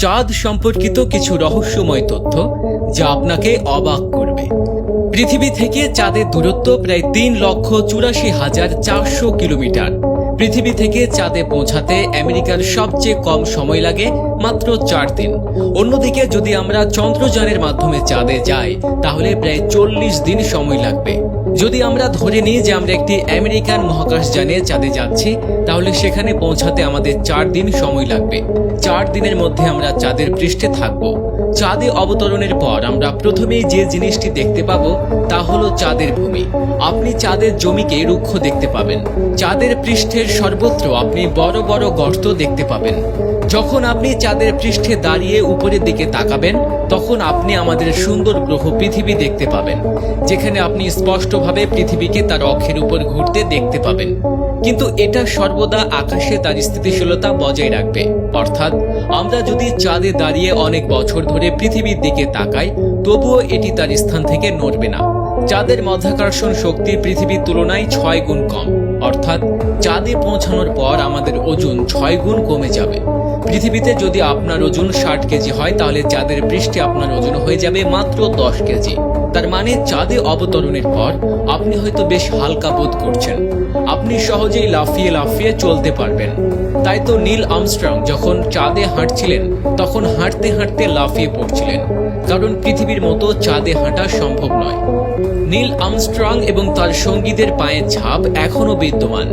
চাঁদ সম্পর্কিত কিছু রহস্যময় তথ্য যা আপনাকে অবাক করবে। পৃথিবী থেকে চাঁদের দূরত্ব প্রায় তিন লক্ষ চুরাশি হাজার চারশো কিলোমিটার। পৃথিবী থেকে চাঁদে পৌঁছাতে আমেরিকার সবচেয়ে কম সময় লাগে মাত্র চার দিন। অন্যদিকে যদি আমরা চন্দ্রযানের মাধ্যমে চাঁদে যাই, তাহলে প্রায় চল্লিশ দিন সময় লাগবে। যদি আমরা ধরে নিই যে আমরা একটি আমেরিকান মহাকাশযানে চাঁদে যাচ্ছি, তাহলে সেখানে পৌঁছাতে আমাদের চার দিন সময় লাগবে। চার দিনের মধ্যে আমরা চাঁদের পৃষ্ঠে থাকব। চাঁদে অবতরণের পর আমরা প্রথমেই যে জিনিসটি দেখতে পাব, তা হলো চাঁদের ভূমি। আপনি চাঁদের জমিকে রুক্ষ দেখতে পাবেন। চাঁদের পৃষ্ঠের সর্বত্র আপনি বড় বড় গর্ত দেখতে পাবেন। যখন আপনি চাঁদের পৃষ্ঠে দাঁড়িয়ে উপরের দিকে তাকাবেন, তখন আপনি আমাদের সুন্দর গ্রহ পৃথিবী দেখতে পাবেন, যেখানে আপনি স্পষ্টভাবে পৃথিবীকে তার অক্ষের উপর ঘুরতে দেখতে পাবেন। কিন্তু এটা সর্বদা আকাশে তার স্থিতিশীলতা বজায় রাখবে। অর্থাৎ, আমরা যদি চাঁদে দাঁড়িয়ে অনেক বছর ধরে পৃথিবীর দিকে তাকাই, তবুও এটি তার স্থান থেকে নড়বে না। চাঁদের মধ্যাকর্ষণ শক্তি পৃথিবীর তুলনায় ছয় গুণ কম। অর্থাৎ চাঁদে পৌঁছানোর পর আমাদের ওজন ছয় গুণ কমে যাবে। পৃথিবীতে যদি আপনার ওজন ষাট কেজি হয়, তাহলে চাঁদের পৃষ্ঠে আপনার ওজন হয়ে যাবে মাত্র দশ কেজি। তার মানে চাঁদে অবতরণের পর আপনি হয়তো বেশ হালকা বোধ করছেন। আপনি সহজেই লাফিয়ে লাফিয়ে চলতে পারবেন। তাই তো নীল আমস্ট্রং যখন চাঁদে হাঁটছিলেন, তখন হাঁটতে হাঁটতে লাফিয়ে পড়ছিলেন। কারণ পৃথিবীর মতো চাঁদে হাঁটা সম্ভব নয়। নীল আমস্ট্রং এবং তার সঙ্গীদের পায়ের ছাপ এখনও বিদ্যমান।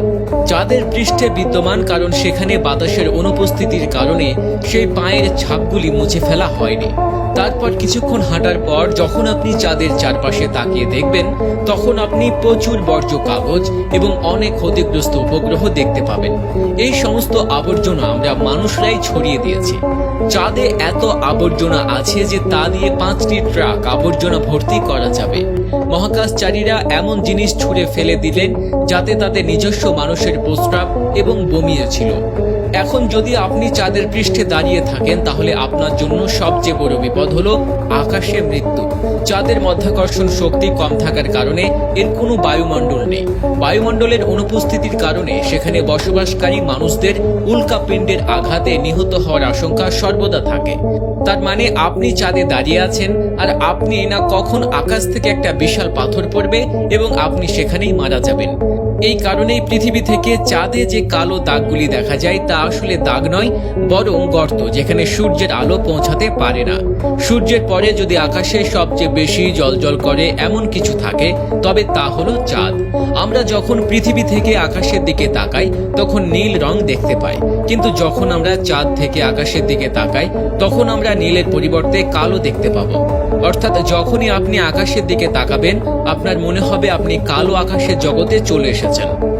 চাঁদের পৃষ্ঠে বিদ্যমান কারণ সেখানে বাতাসের অনুপস্থিতির কারণে সেই পায়ের ছাপগুলি মুছে ফেলা হয়নি। তারপর কিছুক্ষণ হাঁটার পর যখন আপনি চাঁদের চারপাশে তাকিয়ে দেখবেন, তখন আপনি প্রচুর বর্জ্য কাগজ এবং অনেক ক্ষতিগ্রস্ত উপগ্রহ দেখতে পাবেন। এই সমস্ত আবর্জনা আমরা মানুষরাই ছড়িয়ে দিয়েছি। চাঁদে এত আবর্জনা আছে যে তা দিয়ে পাঁচটি ট্রাক আবর্জনা ভর্তি করা যাবে। মহাকাশচারীরা এমন জিনিস ছুঁড়ে ফেলে দিলেন যাতে তাদের নিজস্ব মানুষের প্রস্রাব এবং বমিও ছিল। এখন যদি আপনি চাঁদের পৃষ্ঠে দাঁড়িয়ে থাকেন, তাহলে আপনার জন্য সবচেয়ে বড় বিপদ হলো আকাশে মৃত্যু। চাঁদের মধ্যাকর্ষণ শক্তি কম থাকার কারণে এর কোনো বায়ুমণ্ডল নেই। বায়ুমণ্ডলের অনুপস্থিতির কারণে সেখানে বসবাসকারী মানুষদের উল্কাপিণ্ডের আঘাতে নিহত হওয়ার আশঙ্কা সর্বদা থাকে। তার মানে আপনি চাঁদে দাঁড়িয়ে আছেন, আর আপনি না কখন আকাশ থেকে একটা বিশাল পাথর পড়বে এবং আপনি সেখানেই মারা যাবেন। এই কারণেই পৃথিবী থেকে চাঁদে যে কালো দাগগুলি দেখা যায়, তা আসলে দাগ নয়, বরং গর্ত, যেখানে সূর্যের আলো পৌঁছাতে পারে না। সূর্যের পরে যদি আকাশে সবচেয়ে বেশি জলজল করে এমন কিছু থাকে, তবে তা হলো চাঁদ। আমরা যখন পৃথিবী থেকে আকাশের দিকে তাকাই, তখন নীল রং দেখতে পাই। কিন্তু যখন আমরা চাঁদ থেকে আকাশের দিকে তাকাই, তখন আমরা নীলের পরিবর্তে কালো দেখতে পাবো। অর্থাৎ যখনই আপনি আকাশের দিকে তাকাবেন, আপনার মনে হবে আপনি কালো আকাশের জগতে চলে এসেছেন। 再见了。